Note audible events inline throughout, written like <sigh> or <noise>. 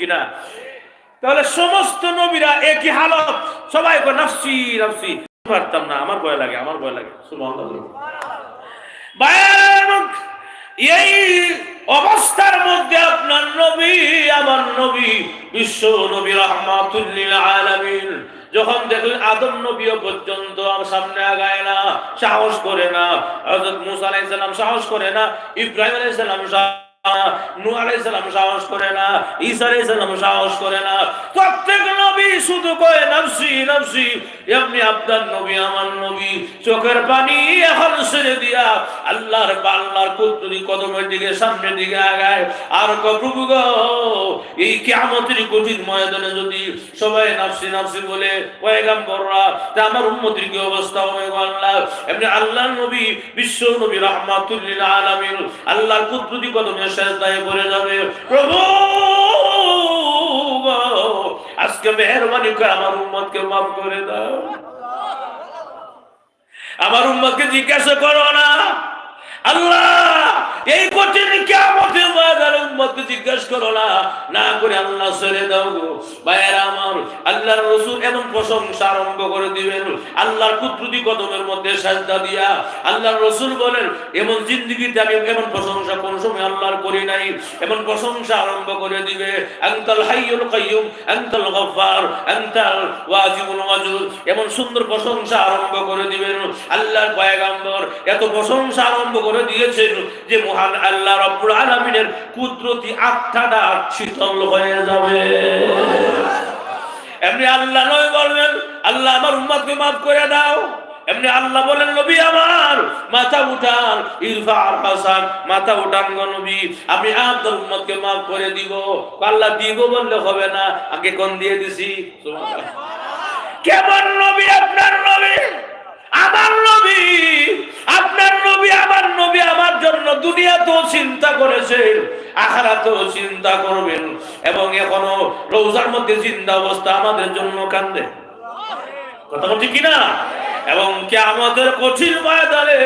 কিনা? তাহলে সমস্ত নবীরা একই হালত। সবাই নাফসি নাফসি। পারতাম না, আমার ভয় লাগে, আমার ভয় লাগে। এই অবস্থার মধ্যে আপনার নবী, আমার নবী, বিশ্ব নবী রহমাতুল্লিল যখন দেখলেন আদম নবীও পর্যন্ত আমার সামনে আগায় না, সাহস করে না মুসা সাহস করে না, ইব্রাহিম আলাইহিস সালাম সাহস আমার চোখের পানি এখন ছেড়ে দিয়া আল্লাহর আল্লাহর কুতুরি কদমের দিকে, সামনের দিকে আগায়। আর গো, এই কিয়ামতের কঠিন ময়দানে যদি সবাই নফসি নফসি বলে আমার কি অবস্থা আল্লাহ? নবী, বিশ্ব নবী, রাহমাতুল লিল আল্লাহর কুদরতি কদমে সেজদায় পড়ে যাবে। প্রভু আজকে মেহরবানি করে আমার উম্মতকে মাফ করে দাও। আমার উম্মতকে জিজ্ঞাসা করো না। আল্লাহ, এই কঠিন জিজ্ঞাসা করো না। না করে আল্লাহ ছেড়ে দাও গো। আমার, আল্লাহর রাসূল এমন প্রশংসা আরম্ভ করে দিবেন। আল্লাহর কদমের মধ্যে সাজদা দিয়া আল্লাহর রাসূল বলেন, এমন জিন্দেগিতে আমি এমন প্রশংসা কোন সময় আল্লাহর করি নাই। এমন প্রশংসা আরম্ভ করে দিবে। হাইয়ুল কাইয়ুম ওয়াজিবুল এমন সুন্দর প্রশংসা আরম্ভ করে দিবেন। আল্লাহর পয়গাম্বর, এত প্রশংসা আরম্ভ করে দিয়েছেন যে মহান আল্লাহ রব্বুল আলামিনের কুদরতি আত্মাটা শীতল হয়ে যাবে। এমনি আল্লাহ নয় বলবেন আল্লাহ আমার উম্মতকে মাফ করে দাও। এমনি আল্লাহ বলেন নবী আমার, মাথা উঠান, ইরফা আর হাসান, মাথা উঠান গো নবী, আমি আপনার উম্মতকে মাফ করে দিব। আল্লাহ দিব বললে হবে না, আগে কোন দিয়ে দিছি। কেমন নবী আপনার নবী? আমার নবী, আপনার নবী, আমার নবী আমার জন্য দুনিয়াতেও চিন্তা করেছেন আখারাতেও চিন্তা করবেন। এবং এখনও রোজার মধ্যে চিন্তা অবস্থা আমাদের জন্য কান্দে। কথা বলছি কিনা? এবং কে আমাদের কঠিন ময়দানে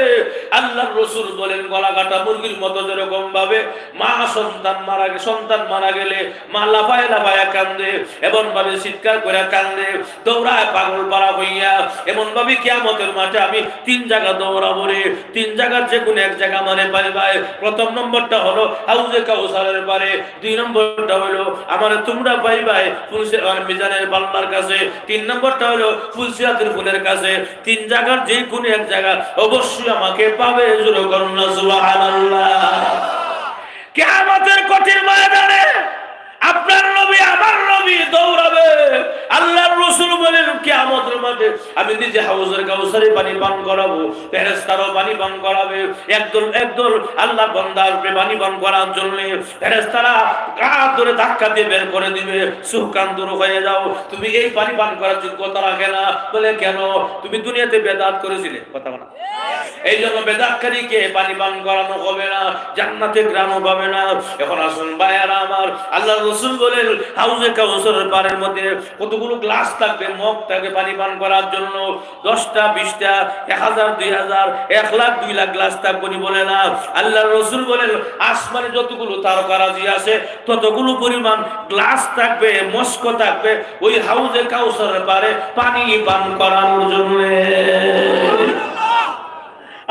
আল্লাহ রসুল বলেন গলা কাটা মুরগির মতো যেরকম ভাবে মা সন্তান মারা গে, সন্তান মারা গেলে মা লাফায় লাফায় কান্দে এমন ভাবে চিৎকার করে কান্দে, দৌড়ায় পাগল পাড়া হইয়া এমন ভাবে কিয়ামতের মাঠে আমি তিন জায়গা দৌড়াবো রে। তিন জায়গার যে কোনো এক জায়গা মানে পাই ভাই। প্রথম নম্বরটা হলো হাউজে কাউসারের পারে। দুই নম্বরটা হলো আমার তোমরা পাই ভাই ফুলসে মিজানের বাল্লার কাছে। তিন নম্বরটা হলো ফুলসিয়াতের ফুলের কাছে। তিন জায়গার যে কোনো এক জায়গা অবশ্যই আমাকে পাবে জোরে করুন না সুবহানাল্লাহ। কঠিন ময়দানে আপনার নবী আমার নবী দৌড়াবে। আল্লাহর রসুল বলেন, কিয়ামতের মাঠে আমি নিজে হাউজের কাউসারে পানি পান করাবো, ফেরেশতারও পানি পান করাবে। একদল একদল আল্লাহ বান্দা আসবে পানি পান করার জন্য। ফেরেশতারা কাঁধ ধরে ধাক্কা দিয়ে বের করে দিবে। সুকান দূর হয়ে যাও। তুমি এই পানি পান করার যোগ্যতা রাখে না। বলে, কেন? তুমি দুনিয়াতে বেদাত করেছিলে। কথা বলা। এই জন্য বেদাতকারীকে পানি পান করানো হবে না। জান্নাতে গ্রামও পাবে না। এখন আসুন ভাইয়ারা আমার আল্লাহ বলেন, হাউজে মধ্যে কতগুলো গ্লাস থাকবে, মগ থাকবে পানি পান করার জন্য। দশটা, বিশটা, এক হাজার, দুই হাজার, এক লাখ, দুই লাখ গ্লাস থাকব নি বলে না আল্লাহ রসুল বলেন, আসমানে যতগুলো তারকারাজি আছে, ততগুলো পরিমাণ গ্লাস থাকবে, মস্ক থাকবে ওই হাউজে পারে পানি পান করানোর জন্য।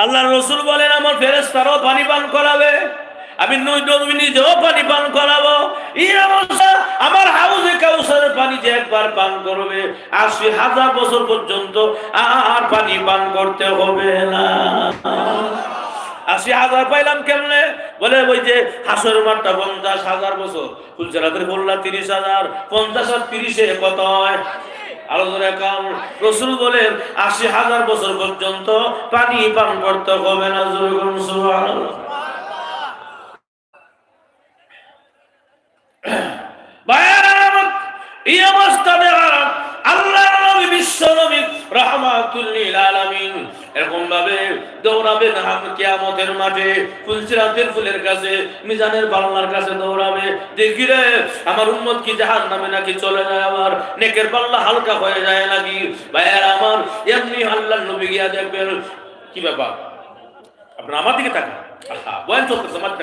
আল্লাহ রসুল বলেন, আমার ফেরেস্তারও পানি পান করাবে। আমি নবী নিজেও পানি পান করাবো। আমার হাউজে কাউসারের পানি যে একবার পান করবে আশি হাজার বছর পর্যন্ত আর পানি পান করতে হবে না। আশি হাজার পাইলাম কেমনে? বলে ওই যে হাসর মাঠটা পঞ্চাশ হাজার বছর ফুলচারাতের বললা তিরিশ হাজার, পঞ্চাশ আর তিরিশে কত হয়? আশি হাজার বছর পর্যন্ত পানি পান করতে হবে না বলুন সুবহানাল্লাহ। ভাইয়েরা আমার, <clears throat> এরকম ভাবে মাঠে ফুলের কাছে, মিজানের কাছে দৌড়াবে। দেখি রে, আমার উম্মত কি জাহান নামে নাকি চলে যায় আমার নেকের পাল্লা হালকা হয়ে যায় নাকি? ভাইয়েরা আমার এমনি আল্লাহ নবী গিয়া দেখবেন, কি ব্যাপার? আপনার আমার দিকে তাকান। আহা চলতেছে, আমার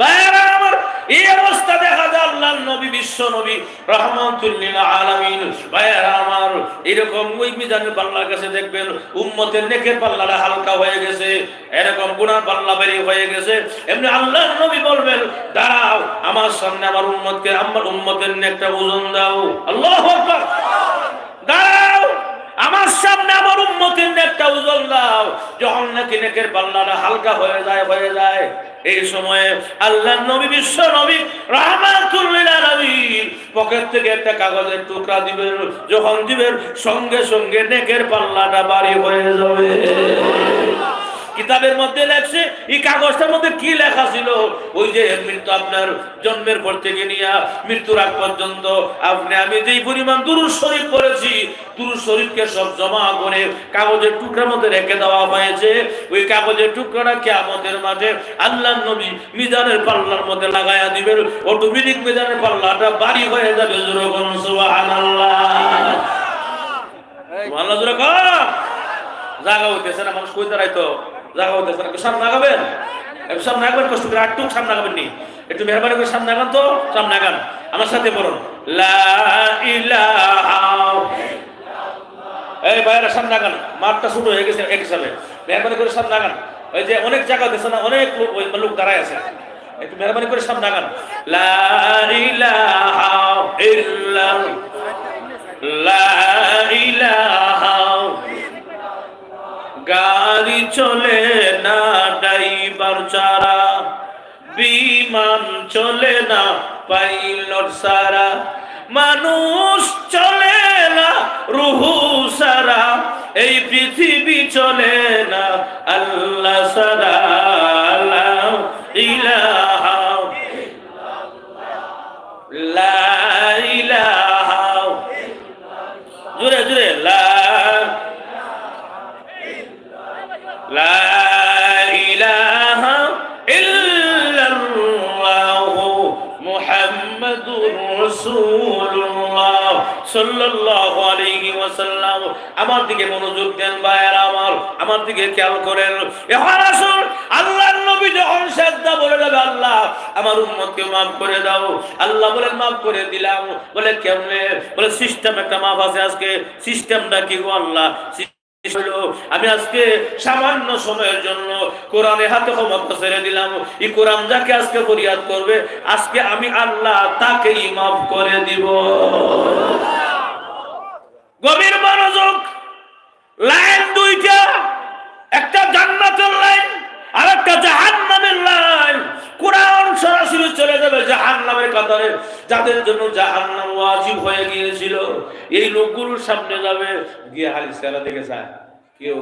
ভাইয়েরা আমার, এই অবস্থা দেখা যায় আল্লাহ নবী, বিশ্ব নবী রহমতুল্লিল আলামিন। ভাইয়েরা আমার, এরকম ওই মিজানের পাল্লার কাছে দেখবেন, উম্মতের নেকের পাল্লাটা হালকা হয়ে গেছে, এরকম গুনার পাল্লা বেরিয়ে হয়ে গেছে। এমনি আল্লাহ নবী বলবেন, দাঁড়াও, আমার সামনে আমার উম্মতকে, আমার উম্মতের নেকটা ওজন দাও। আল্লাহ দাঁড়াও। আমার সামনে আমার উম্মতের নেকটা উজ্জ্বল দাও। যখন নাকি নেকের পাল্লাটা হালকা হয়ে যায় হয়ে যায়, এই সময়ে আল্লাহ নবী, বিশ্ব নবী রাহমাতুল্লিল আলামিন পকেট থেকে একটা কাগজের টুকরা দিবেন, যখন দিবেন সঙ্গে সঙ্গে নেকের পাল্লাটা বাড়ি হয়ে যাবে। কিতাবের মধ্যে লেখছে এই কাগজটার মধ্যে কি লেখা ছিল? ওই যে মৃত্যু আপনার জন্মের পর থেকে নিয়ে মৃত্যুর আগ পর্যন্ত আপনি আমি যেই পরিমাণ দুরুদ শরীফ পড়েছি দুরুদ শরীফকে সব জমা করে কাগজের টুকরার মধ্যে রেখে দেওয়া হয়েছে। ওই কাগজের টুকরাটা কিয়ামতের মাঝে আল্লাহ নবী মিজানের পাল্লার মধ্যে লাগায়া দিবেন। অটোমেটিক মিজানের পাল্লাটা বাড়ি হয়ে যাবে জাগা হইতেছে না মানুষ কই দাঁড়াইতো জাগা হইতেছে না সামনে আগাবেন? সামনে আগাবেন, কষ্ট করে আটটু সামনে আগাবেন নি। একটু মেহরবানি করে সামনে আগান তো, সামনে আগান। আমার সাথে বলুন এই ভাইয়েরা, সামনে আগান। মাঠটা ছোট হয়ে গেছে এক হিসাবে। মেহরবানি করে সামনে আগান। ওই যে অনেক জায়গা দিচ্ছে না, অনেক লোক ওই লোক দাঁড়ায় আছে। একটু মেহরবানি করে সামনে আগান। লা ইলাহা ইল্লাল্লাহ। লা চলে না ড্রাইভার ছাড়া। বিমান চলে না পাইলট সারা মানুষ চলে না, রুহু সারা এই পৃথিবী চলে না, আল্লাহ ওয়াসাল্লাম, আমার দিকে মনোযোগ দেন ভাইয়েরা আমার আমার দিকে খেয়াল করেন। এখন আসুন আল্লাহর নবী যখন সেজদা বলে দেবে, আল্লাহ, আমার উম্মতকে মাফ করে দাও। আল্লাহ বলে মাফ করে দিলাম। বলে, কেমনে? বলে সিস্টেম একটা মাফ আছে আজকে। সিস্টেমটা কি গো আল্লাহ? আমি আজকে সামান্য সময়ের জন্য কোরআনে হাতে ক্ষমতা ছেড়ে দিলাম। এই কোরআন যাকে আজকে ফরিয়াদ করবে, আজকে আমি আল্লাহ তাকেই মাফ করে দিব। যাদের জন্য জাহান্নাম ওয়াজিব হয়ে গিয়েছিল। এই লোকগুলোর সামনে যাবে। গিয়ে হালিস খেলা দেখে যায় কেউ,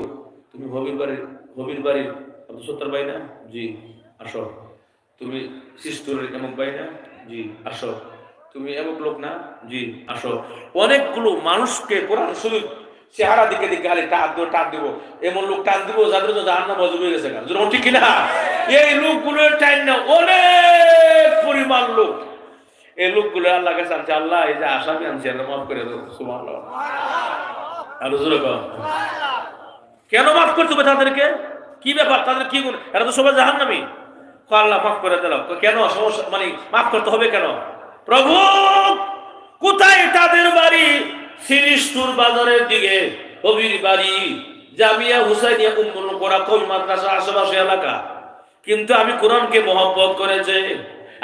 তুমি হবির বাড়ির হবির বাড়ির আব্দুল সত্তর ভাই না? জি, আসো। তুমি সিস্তুরের এমক ভাই না? জি, আসো। তুমি এমক লোক না? জি, আসো। অনেকগুলো মানুষকে কোরআন শুধু চেহারা দিকে দিকে খালি টান দিব টান দিব। এমন লোক টান দিব যাদের তো জাহান্ন মজুর হয়ে গেছে ঠিক কিনা? এই লোকগুলো টাইম না, অনেক পরিমাণ লোক। এই লোকগুলো আল্লাহ কাছে আনছে, আল্লাহ, এই যে আসামি আনছে মাফ করে আর কেন মাফ করতে হবে তাদেরকে? কি ব্যাপার? তাদের কি গুণ? এরা তো সবাই জাহান নামি আল্লাহ, মাফ করে দিলাম। কেন? সমস্যা মানে মাফ করতে হবে কেন? প্রভু, কোথায় তাদের বাড়ি? সিরিস্তুর বাজারের দিকে। কবির বাড়ি। জামিয়া হুসাইনিয়া উম্মুল কোরা কবি মাদ্রাসা আশেপাশে এলাকা। কিন্তু আমি কোরআনকে মহব্বত করেছে।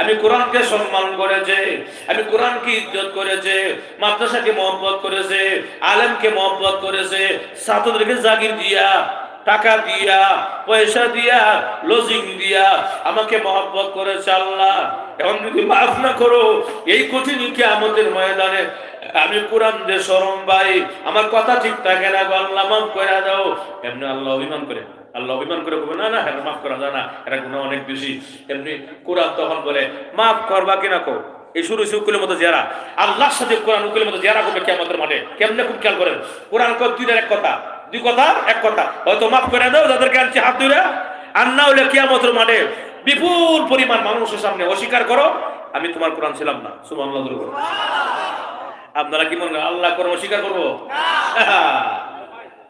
আমি কোরআনকে সম্মান করেছে, আমি কোরআনকে ইজ্জত করেছে, মাদ্রাসাকে মহব্বত করেছে, আলেমকে মহব্বত করেছে, ছাত্রদেরকে জাগির দিয়া, টাকা দিয়া, পয়সা দিয়া লজিং দিয়া আমাকে মহব্বত করেছে আল্লাহ। এখন যদি মাফ না করো, এই কঠিন কি আমাদের ময়দানে আমি কোরআন যে সরম ভাই আমার কথা ঠিক থাকে না আল্লাহ, মাফ করে দাও। এমনি আল্লাহ অভিমান করে। আল্লাহ অভিমান করে বলবে না না হ্যাঁ মাফ করা যায় না এটা গুণ অনেক বেশি। এমনি কোরআন তখন বলে মাফ করবা কিনা কো এই শুরু হয়েছে মতো জেরা। আল্লাহর সাথে কোরআন উকিলের মতো জেরা করবে কেমতের মাঠে। কেমনে খুব খেয়াল করেন? কোরআন কর দুইটার এক কথা দুই কথা এক কথা। হয়তো মাফ করে দাও যাদেরকে আনছি হাত ধরে আর না হলে কিয়ামতের মাঠে বিপুল পরিমাণ মানুষের সামনে অস্বীকার করো আমি তোমার কোরআন ছিলাম না। সুমান করো আপনারা কি মনে আল্লাহ কোরআন অস্বীকার করব?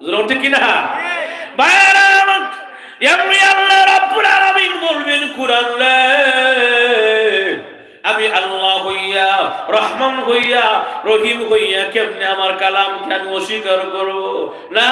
<laughs> ঠিক কিনা? বাইরে আমি আল্লাহ হইয়া রহমান হইয়া রহিম হইয়া কেমনে আমার কালামকে আমি অস্বীকার করব? না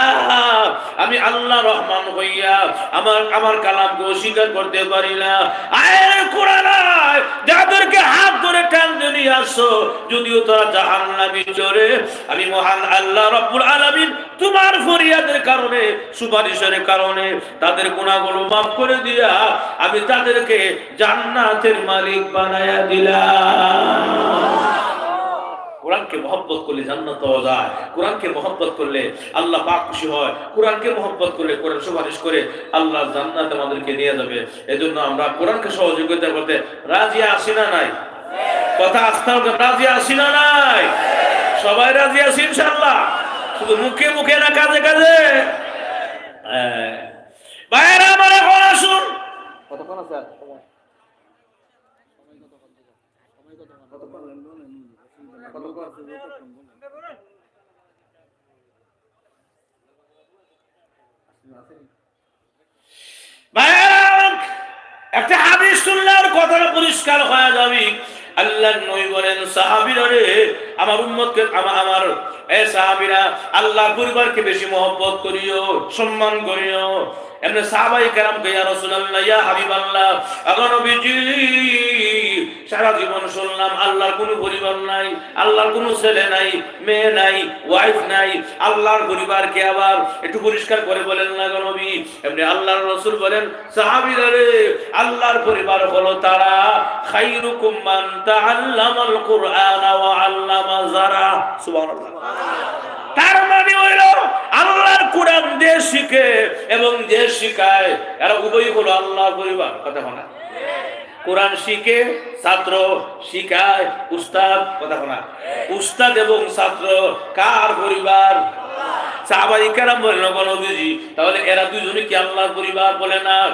আমি আল্লাহ রহমান হইয়া আমার আমার কালামকে অস্বীকার করতে পারি না। আয়ের কোরআন আয়, যাদেরকে হাত ধরে টানতে নিয়ে আসো যদিও তারা জাহান্নামী চলে আমি মহান আল্লাহ রব্বুল আলামিন তোমার ফরিয়াদের কারণে, সুপারিশের কারণে তাদের গুণাগুলো মাফ করে দিয়া আমি তাদেরকে জান্নাতের মালিক বানায়া দিলাম। কোরআনকে মহব্বত করলে জান্নাত যায়, কোরআনকে মহব্বত করলে আল্লাহ পাক খুশি হয়, কোরআনকে মহব্বত করলে কোরআন সুপারিশ করে আল্লাহ জান্নাত আমাদেরকে নিয়ে যাবে। এজন্য আমরা কোরআনকে সহযোগিতা করতে রাজি আছি না নাই? কথা আস্থা রাজি আছি না নাই? সবাই রাজি আছি ইনশাআল্লাহ? শুধু মুখে মুখে না কাজে কাজে। বাইরে আমার এখন আসুন। কতক্ষণ আছে একটা হাদিস শুনলে আর কথাটা পরিষ্কার হয়ে যাবে। আল্লাহ নবী বলেন, সাহাবীরা রে, আমার উম্মতকে, আমা- আমার, এ সাহাবীরা আল্লাহর পরিবারকে বেশি মহব্বত করিও, সম্মান করিও। এমনি সাহাবাই কেরাম ইয়া রাসূলুল্লাহ, ইয়া হাবিবাল্লাহ আগো নবীজি সারা জীবন শুনলাম, আল্লাহর কোনো পরিবার নাই, আল্লাহর কোনো ছেলে নাই, মেয়ে নাই ওয়াইফ নাই, আল্লাহর পরিবারকে আবার একটু পরিষ্কার করে বলেন না গো নবী? এমনি আল্লাহর রাসূল বলেন, সাহাবীরা রে, আল্লাহর পরিবার হলো তারা খাইরুকুম মান তাআল্লামাল কুরআন ওয়া আল্লামা যারা। সুবহানাল্লাহ। তার মানে হইল, আল্লাহর কোরআন যে শিখে এবং যে শিখায়, এরা উভয় হলো আল্লাহর পরিবার। কথা বলা কোরআন শিখে ছাত্র শিখায় উস্তাদ কথা শোনা। উস্তাদ এবং ছাত্র কার পরিবার? সাহাবাই পরিবার পড়ার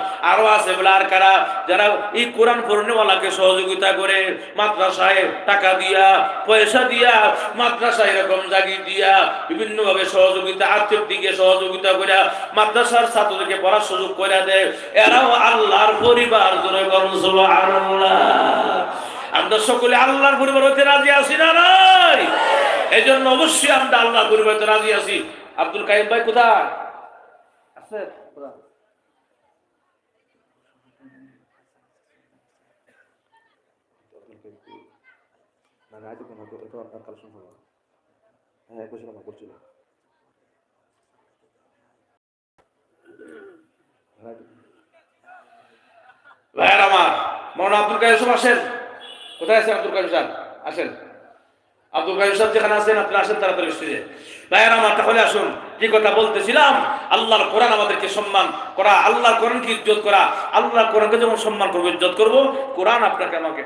সুযোগ করে দেয়। এরাও আল্লাহর পরিবার আমরা সকলে আল্লাহর পরিবার হতে রাজি আছি না নাই? এই জন্য অবশ্যই আমরা আল্লাহর পরিবার রাজি আছি। আব্দুল কাইম ভাই কোথায়? আছে না তো এটা আপনার কালেকশন হবে হ্যাঁ একুশে আমার করছিল। ভাইয়ার আমার মৌলানা আব্দুল কাইম সাহেব আসেন। কোথায় আছেন আব্দুল কাইম সাহেব? আসেন। আব্দুল কাইম সাহেব যেখানে আছেন আপনি আসেন তাড়াতাড়ি স্টেজে ভাইয়ার আমার, তাহলে আসুন কি কথা বলতেছিলাম, আল্লাহর কোরআন আমাদেরকে সম্মান করা, আল্লাহর কোরআনকে ইজ্জত করা, আল্লাহর কোরআনকে যেমন সম্মান করব, ইজ্জত করব, কোরআন আপনাকে আমাকে।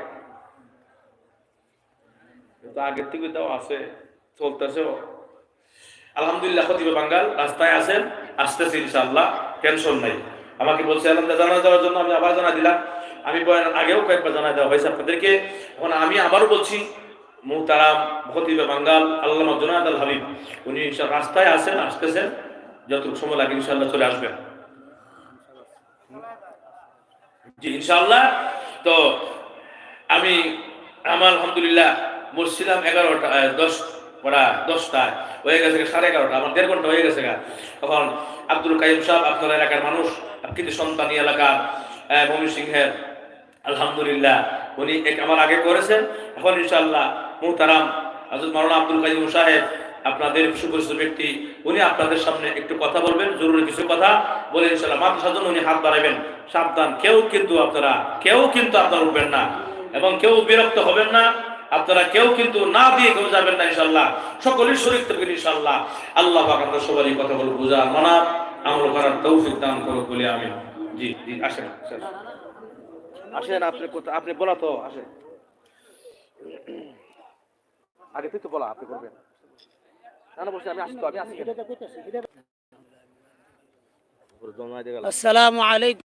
আগের থেকে তাও আছে চলতেছে আলহামদুলিল্লাহ, খতিবে বাঙ্গাল, রাস্তায় আছেন, আসতেছে ইনশাআল্লাহ, টেনশন নাই। আমাকে বলছে, আলহামদুলিল্লাহ জানা দেওয়ার জন্য আমি আবার জানা দিলাম। আমি আগেও কয়েকবার জানা দেওয়া হয়েছে আপনাদেরকে। আমি আবারও বলছি মুহতারাম খতিবে বাঙ্গাল আল্লামা জোনায়দ আল হাবিব উনি রাস্তায় আছেন আসতেছেন। যতটুকু সময় লাগে ইনশাল্লাহ চলে আসবেন। জি ইনশাআল্লাহ। তো আমি আমার আলহামদুলিল্লাহ বসছিলাম এগারোটা দশ ওরা দশটায়। হয়ে গেছে সাড়ে এগারোটা আমার দেড় ঘণ্টা হয়ে গেছে তখন আব্দুল কাইম সাহেব আপনার এলাকার মানুষ কিন্তু সন্তানী এলাকার আহ, সিংহের। আলহামদুলিল্লাহ উনি আমার আগে করেছেন। এখন ইনশাআল্লাহ মুহতারাম হযরত মাওলানা আব্দুল কাইম সাহেব, আপনাদের সুপরিচিত ব্যক্তি, উনি আপনাদের সামনে একটু কথা বলবেন, জরুরি কিছু কথা বলে ইনশাআল্লাহ মাদ্রাসার জন্য উনি হাত বাড়াবেন সাবধান, কেউ কিন্তু আপনারা, কেউ কিন্তু আপনারা উঠবেন না এবং কেউ বিরক্ত হবেন না, আপনারা কেউ কিন্তু না দিয়ে কেউ যাবেন না ইনশাল্লাহ সকলের শরীর থেকে ইনশাল্লাহ আল্লাহ আপনাদের সবারই কথাগুলো বোঝা মানা আমল করার তৌফিক দান করুক বলে আমি, জি জি আসেন। আসেন। আপনি কোথা- আপনি বলা তো, আসেন। আগে তুই তো বলা, আপনি করবেন। না না, বসে, আমি আসতো আমি আসছি। জমায় দিয়ে গেলাম আসসালামু আলাইকুম।